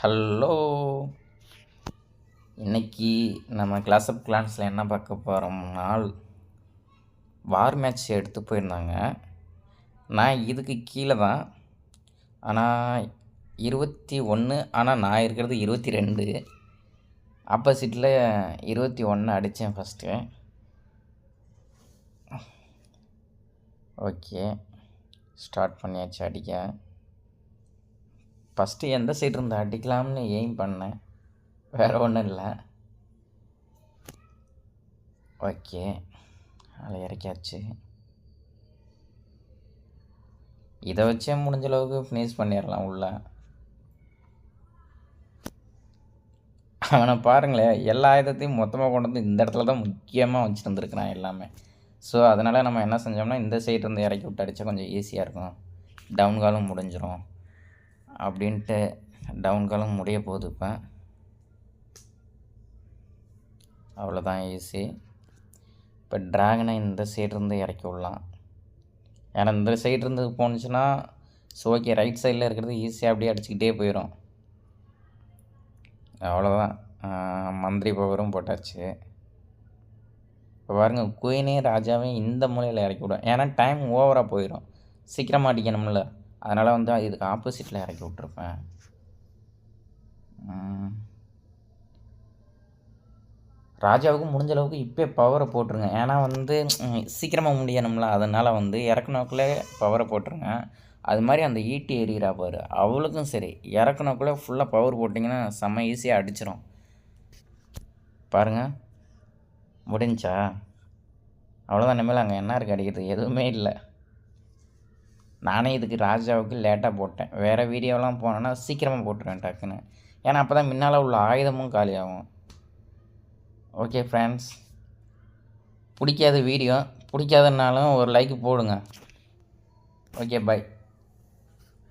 Hello இன்னைக்கு நம்ம class of கிளான்ஸில் என்ன பார்க்க போகிறோம்னால் வார் மேட்ச் எடுத்து போயிருந்தாங்க. நான் இதுக்கு கீழே தான். ஆனால் இருபத்தி ஒன்று ஆனால் நான் இருக்கிறது இருபத்தி ரெண்டு. ஆப்போசிட்டில் இருபத்தி ஒன்று அடித்தேன் ஃபஸ்ட்டு ஓகே ஸ்டார்ட் பண்ணியாச்சு அடிக்க. ஃபஸ்ட்டு எந்த சைடு இருந்து அடிக்கலாம்னு எய்ம் பண்ணேன். வேறு ஒன்றும் இல்லை. ஓகே அதில் இறக்கியாச்சு. இதை வச்சே முடிஞ்ச அளவுக்கு ஃபினிஷ் பண்ணிடலாம் உள்ள. அவனை பாருங்களேன் எல்லா ஆயுதத்தையும் மொத்தமாக கொண்டு வந்து இந்த இடத்துல தான் முக்கியமாக வச்சுட்டு எல்லாமே. ஸோ அதனால் நம்ம என்ன செஞ்சோம்னா இந்த சைடு இருந்து இறக்கி விட்டு அடித்தா கொஞ்சம் ஈஸியாக இருக்கும். டவுன் காலும் முடிஞ்சிடும் அப்படின்ட்டு டவுன் காலம் முடிய போகுது இப்போ. அவ்வளோதான் ஈஸி இப்போ ட்ராகனை இந்த சைடு இருந்து இறக்கி விடலாம். ஏன்னா இந்த சைடு இருந்து போணுச்சுன்னா ஸோ ஓகே ரைட் சைடில் இருக்கிறது ஈஸியாக அப்படியே அடிச்சுக்கிட்டே போயிடும் அவ்வளோதான் மந்திரி பவரும் போட்டாச்சு. இப்போ பாருங்கள் குயினே ராஜாவையும் இந்த மூலையில் இறக்கி விடும். ஏன்னா டைம் ஓவராக போயிடும் சீக்கிரமாக அடிக்கணும்ல. அதனால் வந்து இதுக்கு ஆப்போசிட்டில் இறக்கி விட்ருப்பேன் ராஜாவுக்கும் ராஜாவுக்கு முடிஞ்ச அளவுக்கு இப்போ பவரை போட்டுருங்க. ஏன்னா வந்து சீக்கிரமாக முடியணும்ல. அதனால் வந்து இறக்குனக்குள்ளே பவரை போட்டுருங்க. அது மாதிரி அந்த ஈட்டி எரியிறா பாரு. அவளுக்கும் சரி. இறக்குனக்குள்ளே ஃபுல்லாக பவர் போட்டிங்கன்னா செம்ம ஈஸியாக அடிச்சிடும் பாருங்கள் முடிஞ்சா? அவ்வளோதான் இனிமேல் அங்கே என்ன இருக்குது அடிக்கிறது எதுவுமே இல்லை. நானே இதுக்கு ராஜாவுக்கு லேட்டாக போட்டேன். வேறு வீடியோலாம் போனேன்னா சீக்கிரமாக போட்டுருவேன் டக்குன்னு. ஏன்னா அப்போ தான் முன்னால் உள்ள ஆயுதமும் காலியாகும். ஓகே ஃப்ரெண்ட்ஸ் பிடிக்காத வீடியோ பிடிக்காதனாலும் ஒரு லைக் போடுங்க. Okay bye